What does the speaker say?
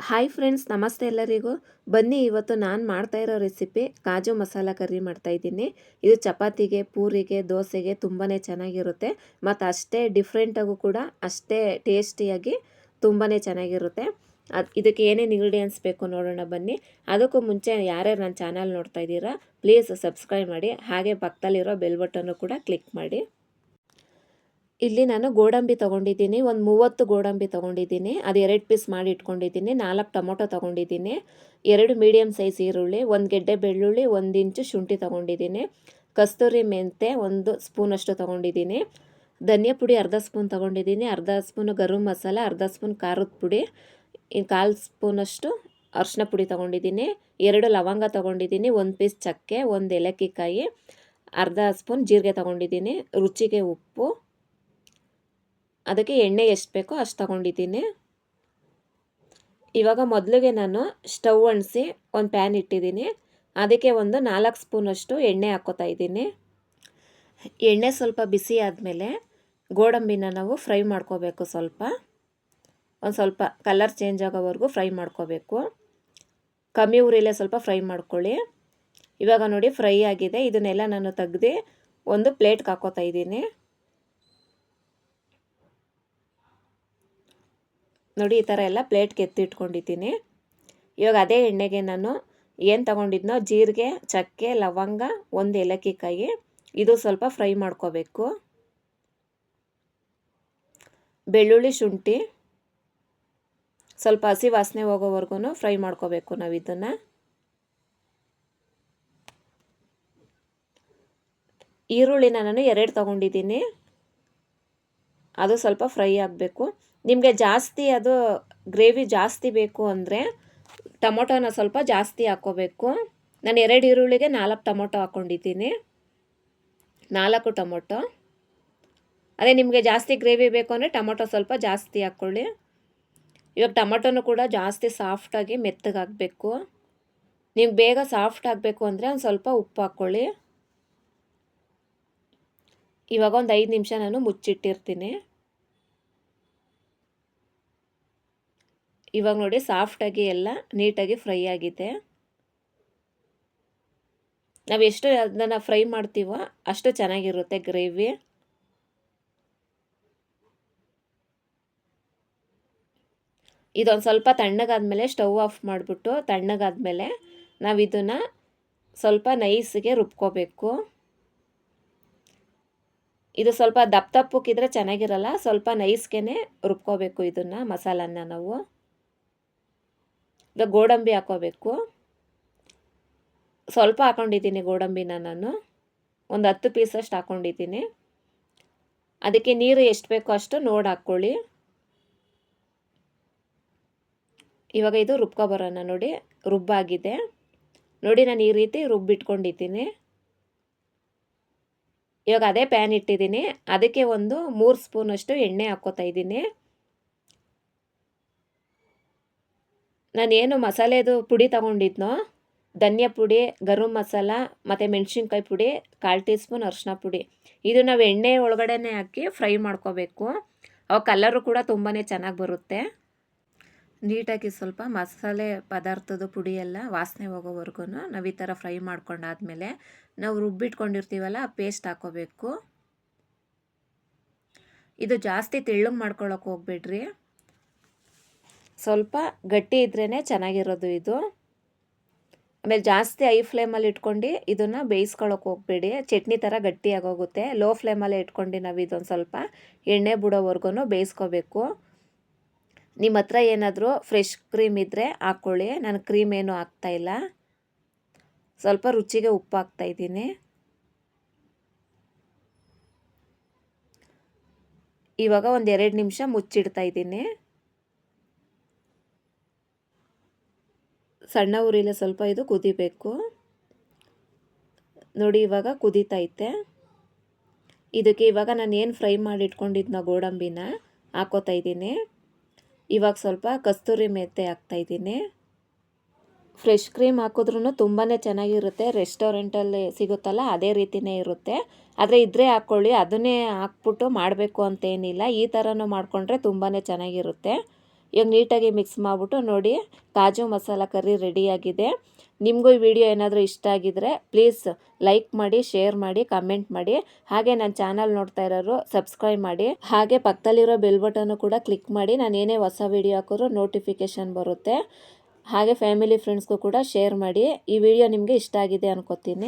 Hi friends ನಮಸ್ತೆ ಎಲ್ಲರಿಗೂ. ಬನ್ನಿ, ಇವತ್ತು ನಾನು ಮಾಡ್ತಾ ಇರೋ ರೆಸಿಪಿ ಕಾಜು ಮಸಾಲ ಕರಿ ಮಾಡ್ತಾ ಇದ್ದೀನಿ. ಇದು ಚಪಾತಿಗೆ, ಪೂರಿಗೆ, ದೋಸೆಗೆ ತುಂಬಾ ಚೆನ್ನಾಗಿರುತ್ತೆ. ಮತ್ತು ಅಷ್ಟೇ ಡಿಫ್ರೆಂಟಾಗೂ ಕೂಡ ಅಷ್ಟೇ ಟೇಸ್ಟಿಯಾಗಿ ತುಂಬಾ ಚೆನ್ನಾಗಿರುತ್ತೆ. ಅದು ಇದಕ್ಕೆ ಏನೇನು ಇಂಗ್ರೀಡಿಯೆಂಟ್ಸ್ ಬೇಕು ನೋಡೋಣ ಬನ್ನಿ. ಅದಕ್ಕೂ ಮುಂಚೆ ಯಾರ್ಯಾರು ನನ್ನ ಚಾನಲ್ ನೋಡ್ತಾ ಇದ್ದೀರಾ ಪ್ಲೀಸ್ ಸಬ್ಸ್ಕ್ರೈಬ್ ಮಾಡಿ. ಹಾಗೆ ಪಕ್ಕದಲ್ಲಿರೋ ಬೆಲ್ ಬಟನ್ನು ಕೂಡ ಕ್ಲಿಕ್ ಮಾಡಿ. ಇಲ್ಲಿ ನಾನು ಗೋಡಂಬಿ ತೊಗೊಂಡಿದ್ದೀನಿ, ಒಂದು ಮೂವತ್ತು ಗೋಡಂಬಿ ತೊಗೊಂಡಿದ್ದೀನಿ, ಅದು ಎರಡು ಪೀಸ್ ಮಾಡಿ ಇಟ್ಕೊಂಡಿದ್ದೀನಿ, ನಾಲ್ಕು ಟೊಮೊಟೊ ತೊಗೊಂಡಿದ್ದೀನಿ, ಎರಡು ಮೀಡಿಯಮ್ ಸೈಜ್ ಈರುಳ್ಳಿ, ಒಂದು ಗೆಡ್ಡೆ ಬೆಳ್ಳುಳ್ಳಿ, ಒಂದು ಇಂಚು ಶುಂಠಿ ತೊಗೊಂಡಿದ್ದೀನಿ, ಕಸ್ತೂರಿ ಮೆಂತೆ ಒಂದು ಸ್ಪೂನಷ್ಟು ತೊಗೊಂಡಿದ್ದೀನಿ, ಧನಿಯಾ ಪುಡಿ ಅರ್ಧ ಸ್ಪೂನ್ ತೊಗೊಂಡಿದ್ದೀನಿ, ಅರ್ಧ ಸ್ಪೂನು ಗರಂ ಮಸಾಲ, ಅರ್ಧ ಸ್ಪೂನ್ ಖಾರದ ಪುಡಿ ಕಾಲು ಸ್ಪೂನಷ್ಟು ಅರಿಶಿನ ಪುಡಿ ತೊಗೊಂಡಿದ್ದೀನಿ, ಎರಡು ಲವಂಗ ತೊಗೊಂಡಿದ್ದೀನಿ, ಒಂದು ಪೀಸ್ ಚಕ್ಕೆ, ಒಂದು ಏಲಕ್ಕಿ ಕಾಯಿ, ಅರ್ಧ ಸ್ಪೂನ್ ಜೀರಿಗೆ ತೊಗೊಂಡಿದ್ದೀನಿ, ರುಚಿಗೆ ಉಪ್ಪು. ಅದಕ್ಕೆ ಎಣ್ಣೆ ಎಷ್ಟು ಬೇಕೋ ಅಷ್ಟು ತಗೊಂಡಿದ್ದೀನಿ. ಇವಾಗ ಮೊದಲಿಗೆ ನಾನು ಸ್ಟವ್ ಅಣಿಸಿ ಒಂದು ಪ್ಯಾನ್ ಇಟ್ಟಿದ್ದೀನಿ. ಅದಕ್ಕೆ ಒಂದು ನಾಲ್ಕು ಸ್ಪೂನಷ್ಟು ಎಣ್ಣೆ ಹಾಕ್ಕೋತಾ ಇದ್ದೀನಿ. ಎಣ್ಣೆ ಸ್ವಲ್ಪ ಬಿಸಿ ಆದಮೇಲೆ ಗೋಡಂಬಿನ ನಾವು ಫ್ರೈ ಮಾಡ್ಕೋಬೇಕು ಸ್ವಲ್ಪ. ಒಂದು ಸ್ವಲ್ಪ ಕಲರ್ ಚೇಂಜ್ ಆಗೋವರೆಗೂ ಫ್ರೈ ಮಾಡ್ಕೋಬೇಕು. ಕಮ್ಮಿ ಉರಿಲೇ ಸ್ವಲ್ಪ ಫ್ರೈ ಮಾಡ್ಕೊಳ್ಳಿ. ಇವಾಗ ನೋಡಿ ಫ್ರೈ ಆಗಿದೆ. ಇದನ್ನೆಲ್ಲ ನಾನು ತೆಗ್ದು ಒಂದು ಪ್ಲೇಟ್ಗೆ ಹಾಕೋತಾ ಇದ್ದೀನಿ. ನೋಡಿ, ಈ ಥರ ಎಲ್ಲ ಪ್ಲೇಟ್ಗೆ ಎತ್ತಿಟ್ಕೊಂಡಿದ್ದೀನಿ ಇವಾಗ ಅದೇ ಎಣ್ಣೆಗೆ ನಾನು ಏನು ತಗೊಂಡಿದ್ನೋ, ಜೀರಿಗೆ, ಚಕ್ಕೆ, ಲವಂಗ, ಒಂದು ಏಲಕ್ಕಿ ಕಾಯಿ ಇದು ಸ್ವಲ್ಪ ಫ್ರೈ ಮಾಡ್ಕೋಬೇಕು. ಬೆಳ್ಳುಳ್ಳಿ ಶುಂಠಿ, ಸ್ವಲ್ಪ ಹಸಿ ವಾಸನೆ ಹೋಗೋವರೆಗೂ ಫ್ರೈ ಮಾಡ್ಕೋಬೇಕು ನಾವು ಇದನ್ನು. ಈರುಳ್ಳಿನ ನಾನು ಎರಡು ತೊಗೊಂಡಿದ್ದೀನಿ. ಅದು ಸ್ವಲ್ಪ ಫ್ರೈ ಆಗಬೇಕು. ನಿಮಗೆ ಜಾಸ್ತಿ ಅದು ಗ್ರೇವಿ ಜಾಸ್ತಿ ಬೇಕು ಅಂದರೆ ಟೊಮೊಟೊನ ಸ್ವಲ್ಪ ಜಾಸ್ತಿ ಹಾಕ್ಕೋಬೇಕು ನಾನು ಎರಡು ಈರುಳ್ಳಿಗೆ ನಾಲ್ಕು ಟೊಮೊಟೊ ಹಾಕ್ಕೊಂಡಿದ್ದೀನಿ ನಾಲ್ಕು ಟೊಮೊಟೊ. ಅದೇ ನಿಮಗೆ ಜಾಸ್ತಿ ಗ್ರೇವಿ ಬೇಕು ಅಂದರೆ ಟೊಮೊಟೊ ಸ್ವಲ್ಪ ಜಾಸ್ತಿ ಹಾಕ್ಕೊಳ್ಳಿ ಇವಾಗ ಟೊಮೊಟೊನು ಕೂಡ ಜಾಸ್ತಿ ಸಾಫ್ಟಾಗಿ ಮೆತ್ತಗೆ ಹಾಕಬೇಕು. ನೀವು ಬೇಗ ಸಾಫ್ಟ್ ಆಗಬೇಕು ಅಂದರೆ ಒಂದು ಸ್ವಲ್ಪ ಉಪ್ಪು ಹಾಕ್ಕೊಳ್ಳಿ ಇವಾಗ ಒಂದು ಐದು ನಿಮಿಷ ನಾನು ಮುಚ್ಚಿಟ್ಟಿರ್ತೀನಿ. ಇವಾಗ ನೋಡಿ ಸಾಫ್ಟಾಗಿ ಎಲ್ಲ ನೀಟಾಗಿ ಫ್ರೈ ಆಗಿದೆ. ನಾವು ಎಷ್ಟು ಅದನ್ನು ಫ್ರೈ ಮಾಡ್ತೀವೋ ಅಷ್ಟು ಚೆನ್ನಾಗಿರುತ್ತೆ ಗ್ರೇವಿ ಇದೊಂದು ಸ್ವಲ್ಪ ತಣ್ಣಗಾದ್ಮೇಲೆ ಸ್ಟವ್ ಆಫ್ ಮಾಡಿಬಿಟ್ಟು ತಣ್ಣಗಾದ್ಮೇಲೆ ನಾವು ಇದನ್ನು ಸ್ವಲ್ಪ ನೈಸ್ಗೆ ರುಬ್ಕೋಬೇಕು. ಇದು ಸ್ವಲ್ಪ ದಪ್ಪ ದಪ್ಪಕ್ಕಿದ್ರೆ ಚೆನ್ನಾಗಿರಲ್ಲ, ಸ್ವಲ್ಪ ನೈಸ್ಗೆ ರುಬ್ಕೋಬೇಕು ಇದನ್ನು ಮಸಾಲನ್ನ ನಾವು. ಈಗ ಗೋಡಂಬಿ ಹಾಕೋಬೇಕು. ಸ್ವಲ್ಪ ಹಾಕೊಂಡಿದ್ದೀನಿ ಗೋಡಂಬಿನ ನಾನು. ಒಂದು ಹತ್ತು ಪೀಸಷ್ಟು ಹಾಕ್ಕೊಂಡಿದ್ದೀನಿ ಅದಕ್ಕೆ ನೀರು ಎಷ್ಟು ಬೇಕೋ ಅಷ್ಟು ನೋಡಿ ಹಾಕ್ಕೊಳ್ಳಿ. ಇವಾಗ ಇದು ರುಬ್ಕೊಬರೋಣ ನೋಡಿ. ರುಬ್ಬಾಗಿದೆ. ನೋಡಿ ನಾನು ಈ ರೀತಿ ರುಬ್ಬಿಟ್ಕೊಂಡಿದ್ದೀನಿ. ಇವಾಗ ಅದೇ ಪ್ಯಾನ್ ಇಟ್ಟಿದ್ದೀನಿ. ಅದಕ್ಕೆ ಒಂದು ಮೂರು ಸ್ಪೂನಷ್ಟು ಎಣ್ಣೆ ಹಾಕ್ಕೋತಾ ಇದ್ದೀನಿ. ನಾನೇನು ಮಸಾಲೆದು ಪುಡಿ ತಗೊಂಡಿದ್ನೋ, ಧನಿಯಾ ಪುಡಿ, ಗರಂ ಮಸಾಲ, ಮತ್ತು ಮೆಣಸಿನ್ಕಾಯಿ ಪುಡಿ, ಕಾಲು ಟೀ ಸ್ಪೂನ್ ಅರಿಶಿನ ಪುಡಿ. ಇದು ನಾವು ಎಣ್ಣೆ ಒಳಗಡೆನೇ ಹಾಕಿ ಫ್ರೈ ಮಾಡ್ಕೋಬೇಕು. ಅವು ಕಲರು ಕೂಡ ತುಂಬಾ ಚೆನ್ನಾಗಿ ಬರುತ್ತೆ. ನೀಟಾಗಿ ಸ್ವಲ್ಪ ಮಸಾಲೆ ಪದಾರ್ಥದ ಪುಡಿ ಎಲ್ಲ ವಾಸನೆ ಹೋಗೋವರೆಗೂ ನಾವು ಈ ಥರ ಫ್ರೈ ಮಾಡ್ಕೊಂಡಾದ್ಮೇಲೆ ನಾವು ರುಬ್ಬಿಟ್ಕೊಂಡಿರ್ತೀವಲ್ಲ ಪೇಸ್ಟ್ ಹಾಕೋಬೇಕು. ಇದು ಜಾಸ್ತಿ ತೆಳ್ಳಗೆ ಮಾಡ್ಕೊಳಕ್ಕೆ ಹೋಗ್ಬೇಡ್ರಿ. ಸ್ವಲ್ಪ ಗಟ್ಟಿ ಇದ್ರೇ ಚೆನ್ನಾಗಿರೋದು ಇದು. ಆಮೇಲೆ ಜಾಸ್ತಿ ಐ ಫ್ಲೇಮಲ್ಲಿ ಇಟ್ಕೊಂಡು ಇದನ್ನು ಬೇಯಿಸ್ಕೊಳಕ್ಕೆ ಹೋಗ್ಬೇಡಿ. ಚಟ್ನಿ ಥರ ಗಟ್ಟಿ ಆಗೋಗುತ್ತೆ. ಲೋ ಫ್ಲೇಮಲ್ಲೇ ಇಟ್ಕೊಂಡು ನಾವು ಇದೊಂದು ಸ್ವಲ್ಪ ಎಣ್ಣೆ ಬಿಡೋವರೆಗೂ ಬೇಯಿಸ್ಕೋಬೇಕು. ನಿಮ್ಮ ಹತ್ರ ಏನಾದರೂ ಫ್ರೆಶ್ ಕ್ರೀಮ್ ಇದ್ದರೆ ಹಾಕ್ಕೊಳ್ಳಿ ನಾನು ಕ್ರೀಮ್ ಏನೂ ಹಾಕ್ತಾಯಿಲ್ಲ ಸ್ವಲ್ಪ ರುಚಿಗೆ ಉಪ್ಪು ಹಾಕ್ತಾಯಿದ್ದೀನಿ ಇವಾಗ ಒಂದು ಎರಡು ನಿಮಿಷ ಮುಚ್ಚಿಡ್ತಾ ಇದ್ದೀನಿ. ಸಣ್ಣ ಉರಿಲೆ ಸ್ವಲ್ಪ ಇದು ಕುದಿಬೇಕು. ನೋಡಿ, ಇವಾಗ ಕುದಿತೈತೆ. ಇದಕ್ಕೆ ಇವಾಗ ನಾನು ಏನು ಫ್ರೈ ಮಾಡಿ ಇಟ್ಕೊಂಡಿದ್ನ ಗೋಡಂಬಿನ, ಹಾಕೋತಾ ಇದ್ದೀನಿ. ಇವಾಗ ಸ್ವಲ್ಪ ಕಸ್ತೂರಿ ಮೆತ್ತೆ ಹಾಕ್ತಾಯಿದ್ದೀನಿ ಫ್ರೆಶ್ ಕ್ರೀಮ್ ಹಾಕಿದ್ರೂ ತುಂಬಾ ಚೆನ್ನಾಗಿರುತ್ತೆ. ರೆಸ್ಟೋರೆಂಟಲ್ಲಿ ಸಿಗುತ್ತಲ್ಲ, ಅದೇ ರೀತಿಯೇ ಇರುತ್ತೆ. ಆದರೆ ಇದ್ರೆ ಹಾಕ್ಕೊಳ್ಳಿ ಅದನ್ನೇ ಹಾಕ್ಬಿಟ್ಟು ಮಾಡಬೇಕು ಅಂತೇನಿಲ್ಲ ಈ ಥರನೂ ಮಾಡಿಕೊಂಡ್ರೆ ತುಂಬಾ ಚೆನ್ನಾಗಿರುತ್ತೆ. ಇವಾಗ ನೀಟಾಗಿ ಮಿಕ್ಸ್ ಮಾಡಿಬಿಟ್ಟು ನೋಡಿ ಕಾಜು ಮಸಾಲ ಕರಿ ರೆಡಿಯಾಗಿದೆ ನಿಮಗೂ ಈ ವಿಡಿಯೋ ಏನಾದರೂ ಇಷ್ಟ ಆಗಿದ್ರೆ ಪ್ಲೀಸ್ ಲೈಕ್ ಮಾಡಿ ಶೇರ್ ಮಾಡಿ ಕಮೆಂಟ್ ಮಾಡಿ. ಹಾಗೆ ನನ್ನ ಚಾನಲ್ ನೋಡ್ತಾ ಇರೋರು ಸಬ್ಸ್ಕ್ರೈಬ್ ಮಾಡಿ. ಹಾಗೆ ಪಕ್ಕದಲ್ಲಿರೋ ಬೆಲ್ ಬಟನ್ನು ಕೂಡ ಕ್ಲಿಕ್ ಮಾಡಿ. ನಾನು ಏನೇ ಹೊಸ ವಿಡಿಯೋ ಹಾಕಿದ್ರು ನೋಟಿಫಿಕೇಷನ್ ಬರುತ್ತೆ. ಹಾಗೆ ಫ್ಯಾಮಿಲಿ ಫ್ರೆಂಡ್ಸ್ಗೂ ಕೂಡ ಶೇರ್ ಮಾಡಿ. ಈ ವಿಡಿಯೋ ನಿಮಗೆ ಇಷ್ಟ ಆಗಿದೆ ಅನ್ಕೋತೀನಿ.